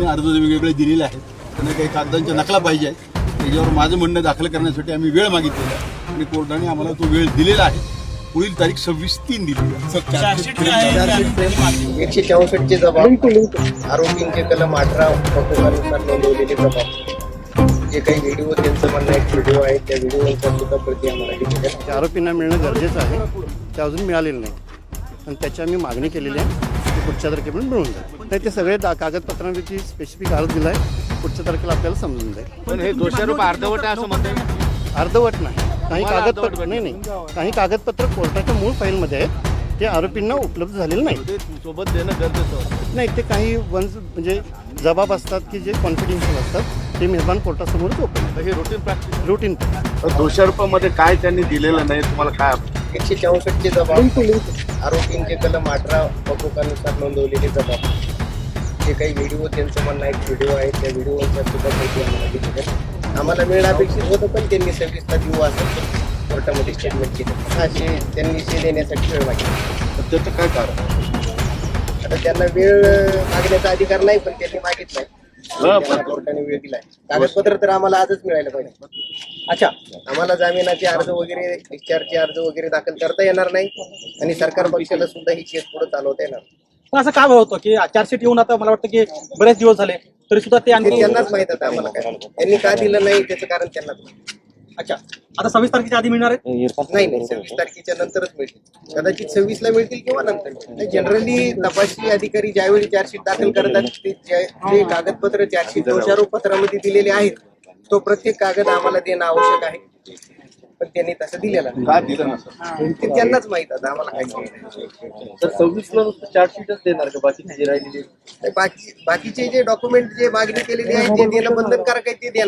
वेगवेगळे दिलेले आहेत. त्यांना काही कागदांच्या नकला पाहिजे आहेत. त्याच्यावर माझं म्हणणं दाखल करण्यासाठी आम्ही वेळ मागितलेला आहे. आणि कोर्टाने आम्हाला तो वेळ दिलेला आहे. पुढील तारीख सव्वीस तीन आहे. एकशे चौसष्टचे जबाब. आरोपींचे कलम अठरा प्रकोपानुसार नोंदवलेले जबाब. जे काही व्हिडिओ त्यांचं म्हणणं एक व्हिडिओ आहे. त्या व्हिडिओचा सुद्धा प्रति आम्हाला आरोपींना मिळणं गरजेचं आहे. ते अजून मिळालेलं नाही. आणि त्याची आम्ही मागणी केलेली आहे. पुढच्या तारखेपर्यंत मिळून जाईल. नाही ते सगळे दा कागदपत्रांवरती स्पेसिफिक अर्ज दिला आहे पुढच्या तारखेला आपल्याला समजून जाईल. पण हे दोषारोप अर्धवट आहे असं अर्धवट नाही. काही तुम्हाला अर्धवट कागदपत्र नाही नाही. काही कागदपत्र कोर्टाच्या मूळ फाईलमध्ये आहेत. ते आरोपींना उपलब्ध झालेले नाही. ते सोबत देणं गरजेचं होतं. नाही ते काही वन्स म्हणजे जबाब असतात की जे कॉन्फिडेन्शियल असतात ते मेहरबान कोर्टासमोरच ओपन तर हे रुटीन प्रॅक्टिस रुटीन दोषारोपामध्ये काय त्यांनी दिलेलं नाही तुम्हाला काय एकशे चौसष्टचे जबाब. आरोपींचे कलम अठरा प्रकोपानुसार नोंदवलेले जबाब. जे काही व्हिडिओ त्यांचं म्हणणं एक व्हिडिओ आहे त्या व्हिडिओचा सुद्धा माहिती आम्हाला दिलेली आहे. आम्हाला मिळणं अपेक्षित होतं पण त्यांनी सव्वीसला देऊ असं कोर्टामध्ये स्टेटमेंट केलं. असे त्यांनी शे देण्यासाठी वेळ मागितला. तर त्याचं काय कारण? आता त्यांना वेळ मागण्याचा अधिकार नाही पण त्यांनी मागितलाय. कोर्टाने वेळ दिलाय. कागदपत्र तर आम्हाला आजच मिळायला पाहिजे. अच्छा. आम्हाला जामिनाचे अर्ज वगैरे डिस्चार्जचे अर्ज वगैरे दाखल करता येणार नाही. आणि सरकार पक्षाला सुद्धा ही केस पुढे चालवता येणार. पण असं काय होतं की चार्जशीट येऊन आता मला वाटतं की बरेच दिवस झाले तरी सुद्धा ते आणखी त्यांनाच माहीत आहे आम्हाला काय. त्यांनी का दिलं नाही त्याचं कारण त्यांनाच माहीत. अच्छा. आता सव्वीस तारखेच्या आधी मिळणार आहेत? नाही नाही सव्वीस तारखेच्या नंतरच मिळतील. कदाचित सव्वीस ला मिळतील किंवा नंतर जनरली तपासणी अधिकारी ज्यावेळी चार्जशीट दाखल करतात ते जे कागदपत्र चार्जशीट दोषारोप पत्रामध्ये दिलेले आहेत तो प्रत्येक कागद आम्हाला देणं आवश्यक आहे. पण त्यांनी तसं दिलेलं नाही. का दिलं नसेल ते त्यांनाच माहीत आता आम्हाला काय. तर सव्वीस ला नुसतं चार्जशीटच देणार का बाकी जे राहिलेली? बाकी बाकीचे जे डॉक्युमेंट जे मागणी केलेली आहे ते देणं बंधनकारक आहे ते देणार.